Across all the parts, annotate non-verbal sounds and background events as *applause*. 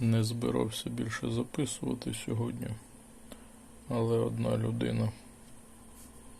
Не збирався більше записувати сьогодні, але одна людина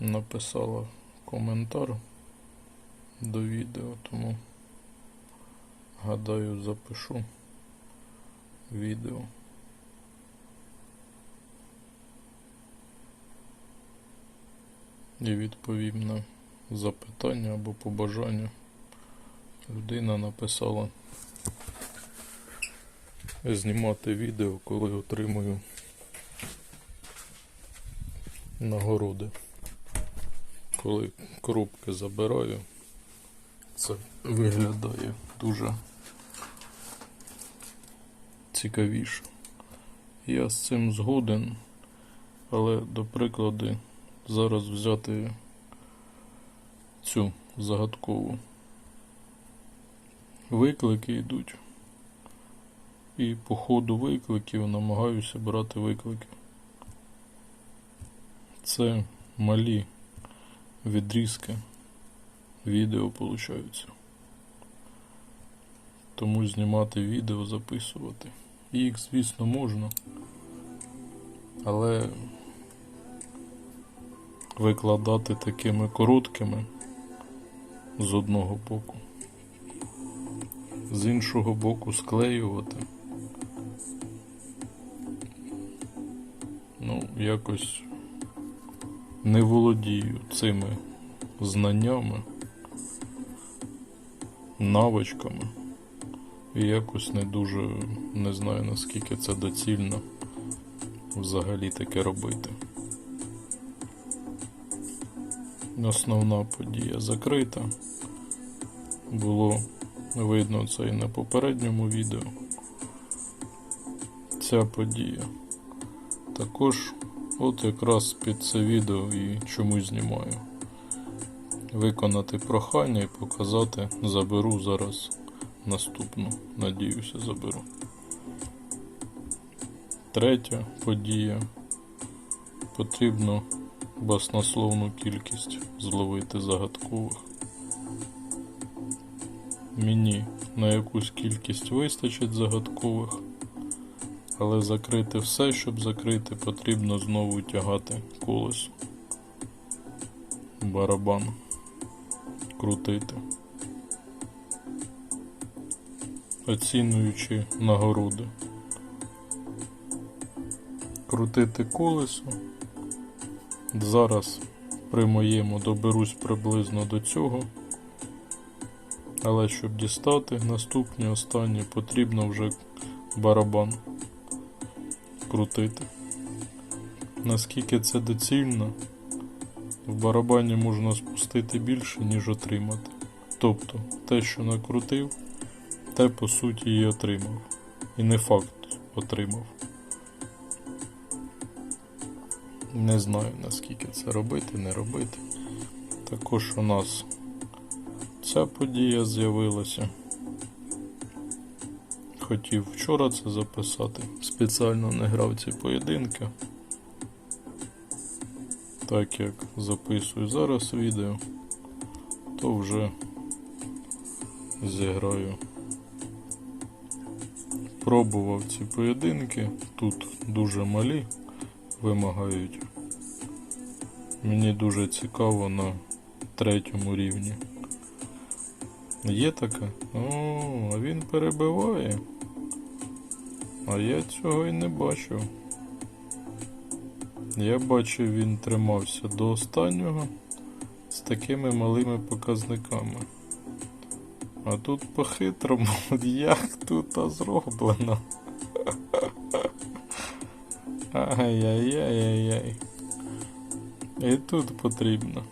написала коментар до відео, тому гадаю запишу відео. І відповім на запитання або побажання. Людина написала знімати відео, коли отримую нагороди. Коли коробки забираю, це виглядає дуже цікавіше. Я з цим згоден, але до прикладу зараз взяти цю загадкову. Виклики йдуть. І по ходу викликів намагаюся брати виклики. Це малі відрізки відео получаються. Тому знімати відео, записувати. Їх, звісно, можна. Але викладати такими короткими з одного боку. З іншого боку склеювати. Якось не володію цими знаннями, навичками. І якось не дуже не знаю наскільки це доцільно взагалі таке робити. Основна подія закрита. Було видно це і на попередньому відео. Ця подія. Також от якраз під це відео і чомусь знімаю. Виконати прохання і показати, заберу зараз наступну. Надіюся, заберу. Третя подія. Потрібно баснословну кількість зловити загадкових. Мені на якусь кількість вистачить загадкових. Але закрити все, щоб закрити, потрібно знову тягати колесо. Барабан. Крутити. Оцінюючи нагороди. Крутити колесо. Зараз при моєму доберусь приблизно до цього. Але щоб дістати наступні останні, потрібно вже барабан крутити. Наскільки це доцільно, в барабані можна спустити більше, ніж отримати. Тобто, те, що накрутив, те по суті і отримав. І не факт отримав. Не знаю наскільки це робити, не робити. Також у нас ця подія з'явилася. Хотів вчора це записати. Спеціально не грав ці поєдинки. Так як записую зараз відео, то вже зіграю. Пробував ці поєдинки, тут дуже малі вимагають. Мені дуже цікаво на третьому рівні. Є таке? О, а він перебиває. А я цього і не бачив. Я бачив, він тримався до останнього з такими малими показниками. А тут по-хитрому, *laughs* як тут зроблено. *laughs* Ай-яй-яй-яй-яй. І тут потрібно.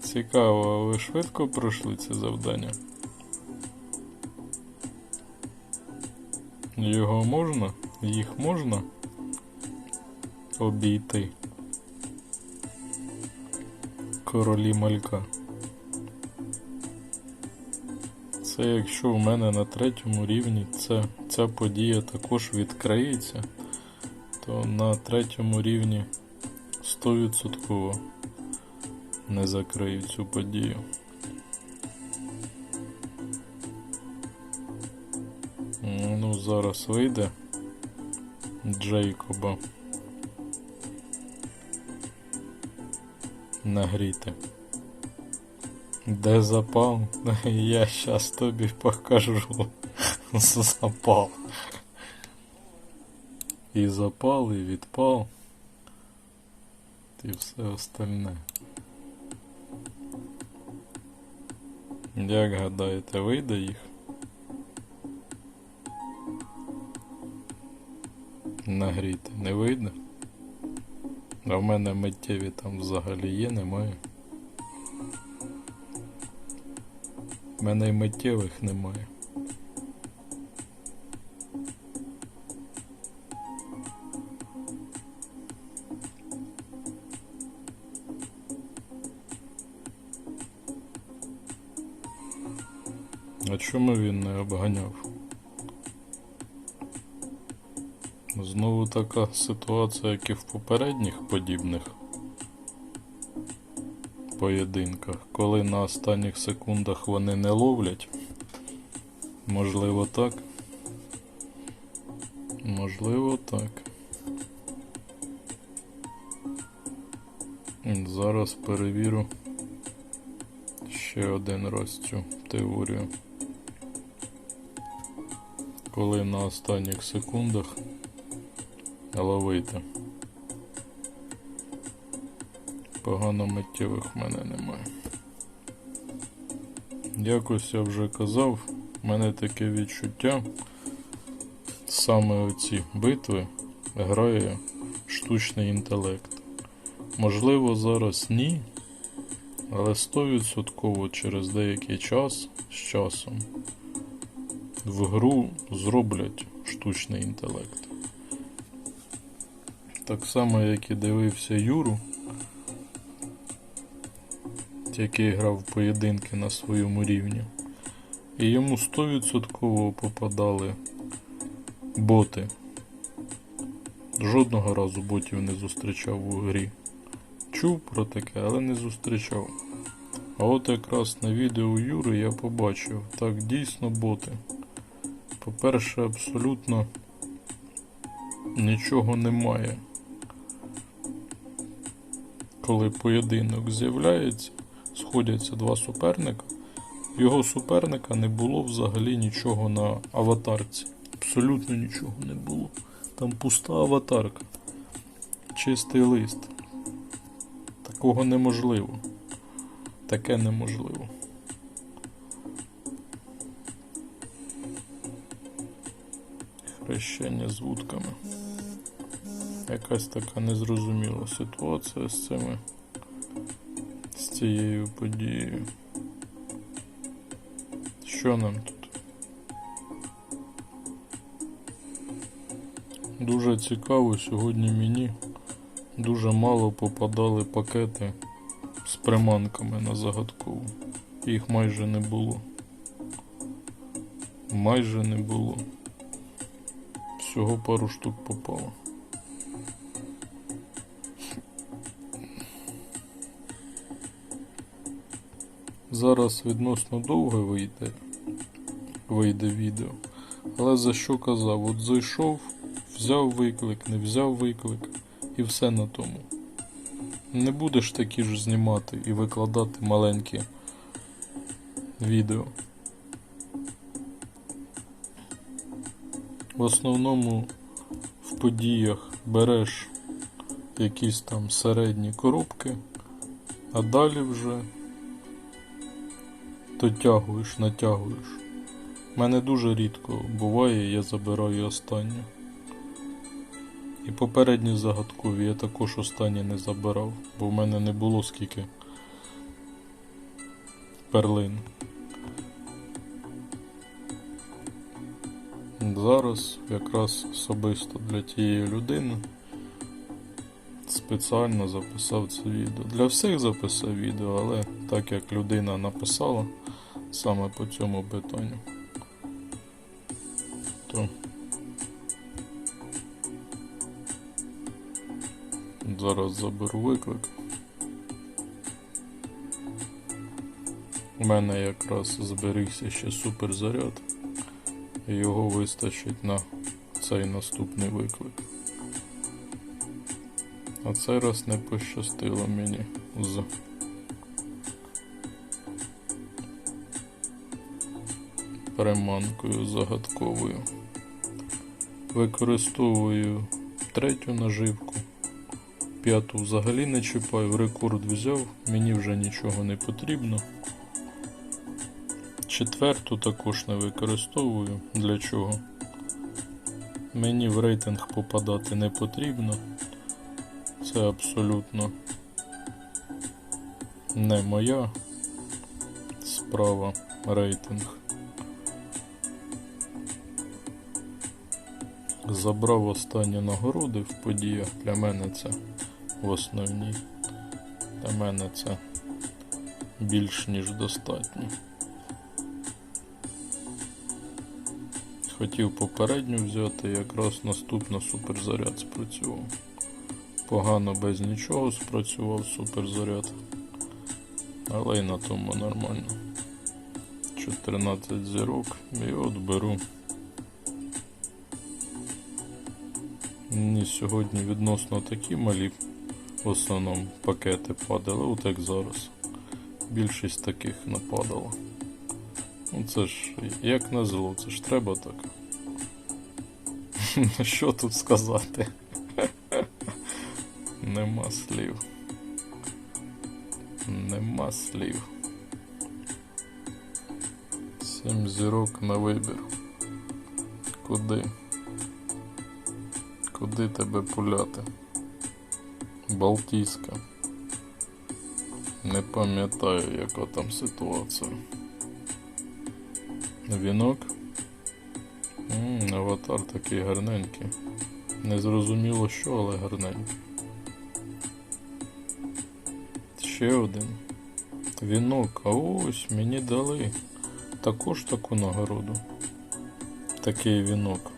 Цікаво, а ви швидко пройшли це завдання? Його можна? Їх можна обійти? Королі малька. Це якщо у мене на третьому рівні це, ця подія також відкриється, то на третьому рівні 100% не закрию цю подію. Зараз вийде Джейкоба нагріти. Де запал? *laughs* Я щас тобі покажу. *laughs* Запал. І запал, і відпал. І все остальне. Як гадаєте, вийде їх? Нагріти не вийде? А в мене миттєві там взагалі є, немає. В мене й миттєвих немає. А чому він не обганяв? Знову така ситуація, як і в попередніх подібних поєдинках, коли на останніх секундах вони не ловлять. Можливо так. Можливо так. Зараз перевірю ще один раз цю теорію. Коли на останніх секундах ловити. Погано миттєвих в мене немає. Якось я вже казав, в мене таке відчуття. Саме оці битви грає штучний інтелект. Можливо, зараз ні, але 100% через деякий час з часом в гру зроблять штучний інтелект. Так само, як і дивився Юру, який грав в поєдинки на своєму рівні. І йому 100% попадали боти. Жодного разу ботів не зустрічав у грі. Чув про таке, але не зустрічав. А от якраз на відео Юри я побачив, так дійсно боти. По-перше, абсолютно нічого немає. Коли поєдинок з'являється, сходяться два суперника. Його суперника не було взагалі нічого на аватарці. Абсолютно нічого не було. Там пуста аватарка. Чистий лист. Такого неможливо. Таке неможливо. Хрещення з вудками. Якась така незрозуміла ситуація з цими з цією подією. Що нам тут? Дуже цікаво сьогодні мені дуже мало попадали пакети з приманками на загадкову. Їх майже не було. Майже не було. Всього пару штук попало. Зараз відносно довго вийде, вийде відео. Але за що казав? От зайшов, взяв виклик, не взяв виклик і все на тому. Не будеш такі ж знімати і викладати маленькі відео. В основному в подіях береш якісь там середні коробки, а далі вже дотягуєш, натягуєш. У мене дуже рідко буває, я забираю останню. І попередні загадкові я також останні не забирав, бо в мене не було скільки перлин. Зараз якраз особисто для тієї людини спеціально записав це відео. Для всіх записав відео, але так як людина написала саме по цьому питанню, то зараз заберу виклик. У мене якраз зберігся ще суперзаряд і його вистачить на цей наступний виклик. А цей раз не пощастило мені з приманкою загадковою. Використовую третю наживку. П'яту взагалі не чіпаю, рекорд взяв, мені вже нічого не потрібно. Четверту також не використовую. Для чого? Мені в рейтинг попадати не потрібно. Це абсолютно не моя справа рейтинг. Забрав останні нагороди в подіях. Для мене це в основній. Для мене це більш ніж достатньо. Хотів попередню взяти, якраз наступна суперзаряд спрацював. Погано без нічого спрацював суперзаряд. Але й на тому нормально. 14 зірок і от беру. Сьогодні відносно такі малі в основному пакети падали, от як зараз. Більшість таких нападала. Ну це ж як на зло, це ж треба так. *laughs* Що тут сказати? *laughs* Нема слів. Нема слів. Сім зірок на вибір. Куди? Куди тебе пуляти? Балтійська. Не пам'ятаю, яка там ситуація. Вінок. М, аватар такий гарненький. Не зрозуміло що, але гарненький. Ще один. Вінок. А ось мені дали також таку нагороду. Такий вінок.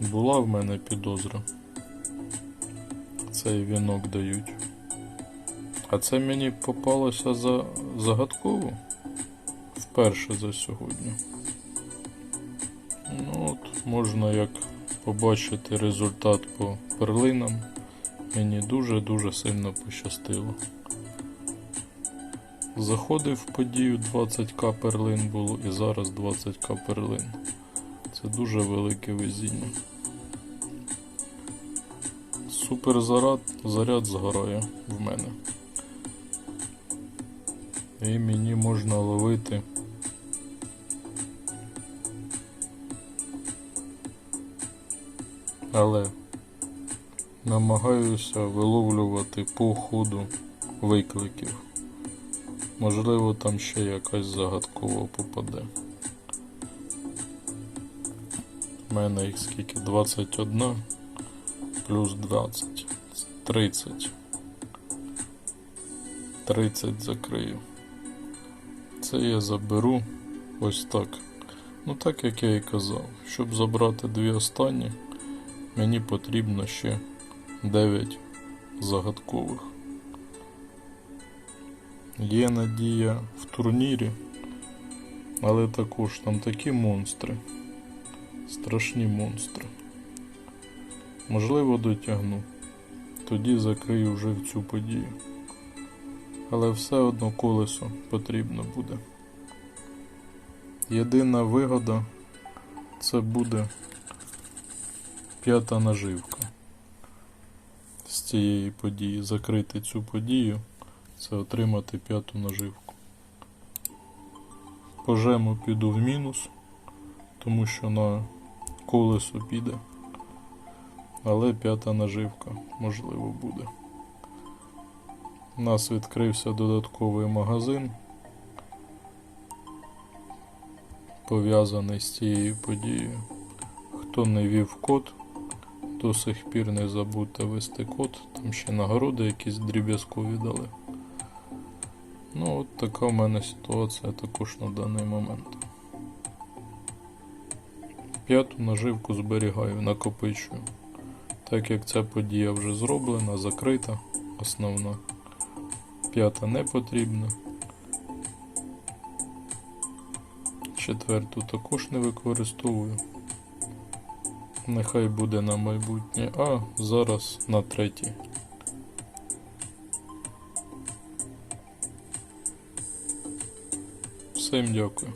Була в мене підозра. Цей вінок дають. А це мені попалося за загадково вперше за сьогодні. Ну от, можна як побачити результат по перлинам. Мені дуже-дуже сильно пощастило. Заходив в подію 20к перлин було і зараз 20к перлин. Це дуже велике везіння. Супер заряд, згорає в мене. І мені можна ловити. Але намагаюся виловлювати по ходу викликів. Можливо, там ще якась загадкова попаде. У мене їх скільки? 21 плюс 20. 30. 30 закрию. Це я заберу ось так. Ну так як я і казав. Щоб забрати дві останні, мені потрібно ще 9 загадкових. Є надія в турнірі, але також там такі монстри. Страшні монстри. Можливо, дотягну. Тоді закрию вже цю подію. Але все одно колесо потрібно буде. Єдина вигода це буде п'ята наживка з цієї події. Закрити цю подію це отримати п'яту наживку. По жему піду в мінус, тому що на колесо піде. Але п'ята наживка можливо буде. У нас відкрився додатковий магазин, пов'язаний з цією подією. Хто не вів код, до сих пір не забудьте ввести код, там ще нагороди якісь дріб'язкові дали. Ну, от така в мене ситуація також на даний момент. Я ту наживку зберігаю, накопичую. Так як ця подія вже зроблена, закрита, основна. П'ята не потрібна. Четверту також не використовую. Нехай буде на майбутнє, а зараз на третій. Всім дякую.